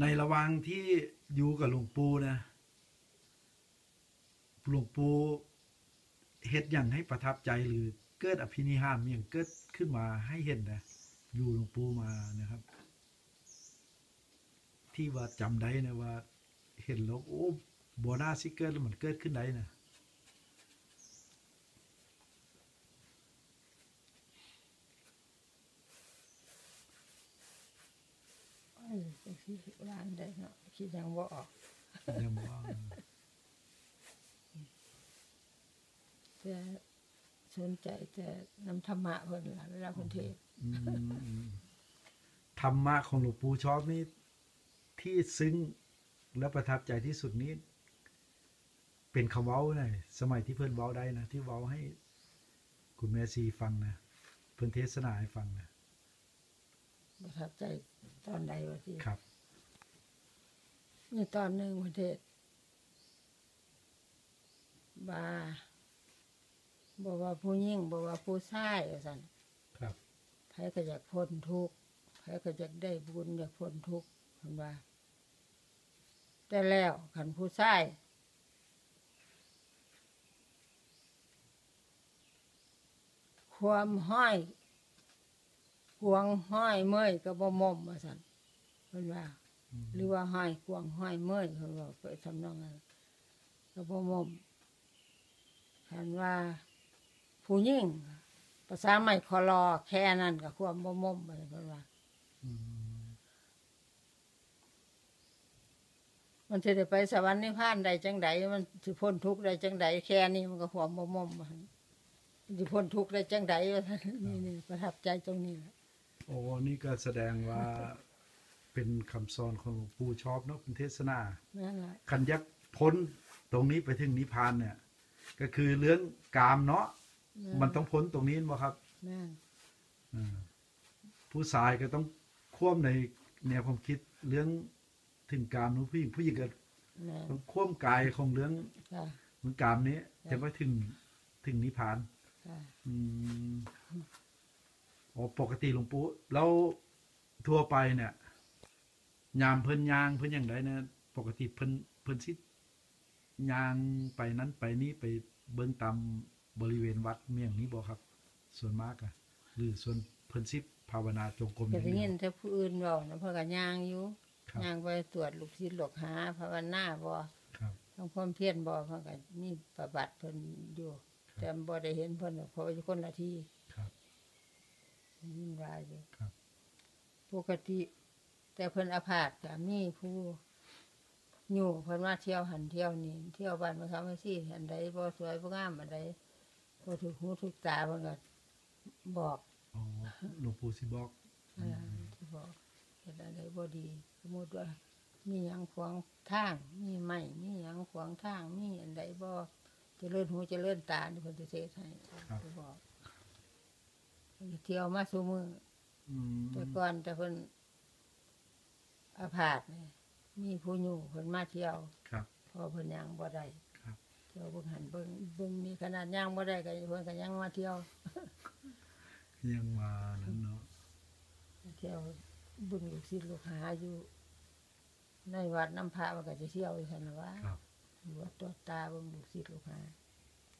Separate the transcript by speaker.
Speaker 1: ในระหว่างที่อยู่กับหลวงปู่นะหลวงปู่เฮ็ดอย่างให้ประทับใจหรือเกิดอภินิหารมีอย่างเกิดขึ้นมาให้เห็นนะอยู่หลวงปู่มานะครับ ที่ว่าจำได้นะว่า เห็นแล้วโอ้บัวหน้าสิเกิดแล้วมันเกิดขึ้นได้นะ
Speaker 2: ยจังซี่ร้านได้เนาะคิดยังบ่ออก
Speaker 1: ยังว่า
Speaker 2: แต่สนใจแต่นำธรรมะเพิ่นล่ะเวลาเพิ่นเทศ
Speaker 1: ธรรมะของหลวงปู่ชอบนี่ที่ซึ้งและประทับใจที่สุดนี้ เป็นคำเว้าไงสมัยที่เพื่อนเว้าได้นะ ที่เว้าให้คุณแม่ซีฟังนะ เพื่อนเทศนาให้ฟังนะ
Speaker 2: ประทับใจตอนใดว่าสิ
Speaker 1: ครับ
Speaker 2: มีตอนหนึงเพิ่นเทศน์ว่าบ่ว่าผู้หญิงบ่ว่าผู้ชายว่าซั่น
Speaker 1: ครับ
Speaker 2: ไผก็อยากพ้นทุกข์ไผก็อยากได้บุญอยากพ้นทุกข์เพิ่นว่า แต่แล้วคันผู้ชายความห้อยค วงห้อยเมื่อยก็บ่มอมว่าซั่นเพิ่นว่า หรือว่าห้อยควงห้อยเมื่อยเพิ่นว่าไปทำนองนั้นก็บ่มอมคันว่า ผู้หญิงภาษาใหม่คอรอแค่นั้นก็ความบ่มอมไปเพิ่นว่า
Speaker 1: อืม
Speaker 2: มันสิได้ไปสวรรค์นิพพานได้จังใดมันสิพ้นทุกข์ได้จังใดแค่นี้มันก็ความบ่มอมมันสิพ้นทุกข์ได้จังใดว่าซั่นนี่นี่ประทับใจตรงนี้แหละ
Speaker 1: โอ้นี่ก็แสดงว่าเป็นคำสอนของหลวงปู่ชอบเนาะเป็นเทศนา
Speaker 2: นั่นแหละ
Speaker 1: คันยักพ้นตรงนี้ไปถึงนิพพานเนี่ย ก็คือเรื่องกามเนาะมันต้องพ้นตรงนี้บ่ครับ
Speaker 2: แม่น
Speaker 1: อ่าผู้ชายก็ต้องควบในแนวความคิดเรื่องถึงกามนู้นผู้หญิงผู้หญิงก็
Speaker 2: แม่น
Speaker 1: ต้องควบกายของเรื่อง
Speaker 2: ค่ะ
Speaker 1: ของกามนี้จะไปถึงถึงนิพพาน
Speaker 2: ค่ะ
Speaker 1: อืมอ๋อ ปกติหลวงปู่แล้วทั่วไปเนี่ย ยามเพิ่นยางเพิ่นอย่างไรนะปกติเพิ่นเพิ่นสิยางไปนั้นไปนี้ไปเบิ่งตามบริเวณวัดเมียงนี้บ่ครับ ส่วนมากอะหรือส่วนเพิ่นสิภาวนาจงกรมอ
Speaker 2: ก็
Speaker 1: ย่าง
Speaker 2: ได้
Speaker 1: เดี
Speaker 2: ยิ
Speaker 1: ย
Speaker 2: น
Speaker 1: ว
Speaker 2: แต่ผู้อื่นเว้านะเพิ่นก็ย่างอยู่
Speaker 1: ครับ
Speaker 2: ย่างไปตรวจลูกศิษย์ลูกหาภาวนาบ่
Speaker 1: ครับ
Speaker 2: ทำความเพียรบ่เพิ่นก็มีประบัติเพิ่นอยู่แต่บ่ได้เห็นเพิ่นหรอกเพราะว่าอยู่คนละที่
Speaker 1: ครับ
Speaker 2: ยินว่าอยู่
Speaker 1: ครับ
Speaker 2: ปกติ แต่เพิ่นอาพาธก็มีผู้อยู่เพิ่นว่าเที่ยวหันเที่ยวนี่เที่ยวบ้านมาทำให้ซี่อันใดบ่สวยบ่งามอันใดบ่ถูกหูถูกตาเพิ่นก็บอก
Speaker 1: อ๋อหลวงปู่สิบอก
Speaker 2: เออที่บอกเฮ็ดอันใดบ่ดี สมมุติว่า มีหยังขวางทาง มีไม้มีหยังขวางทาง มีอันใดบ่เจริญหูเจริญตานี่เพิ่นจะเทศให้ไปบอก เพิ่นก็เที่ยวมาซุมื้อ
Speaker 1: อืม
Speaker 2: แต่ก่อนแต่เพิ่นอาพาธนี่มีผู้อยู่เพิ่นมาเที่ยว
Speaker 1: ครับ
Speaker 2: พอเพิ่นย่างบ่ได้
Speaker 1: ครับ
Speaker 2: เที่ยวเบิ่งหันเบิ่งเบิ่งนี่ขนาดย่างบ่ได้ก็เพิ่นก็ยังมาเที่ยว
Speaker 1: ยังมานั้นเนาะ
Speaker 2: เที่ยวเบิ่งลูกศิษย์ลูกหาอยู่ ในวัดน้ำพระมันก็จะเที่ยวอยู่ซั่นล่ะว่า
Speaker 1: ครับ
Speaker 2: อยู่วัดตัวตาเบิ่งลูกศิษย์ลูกหา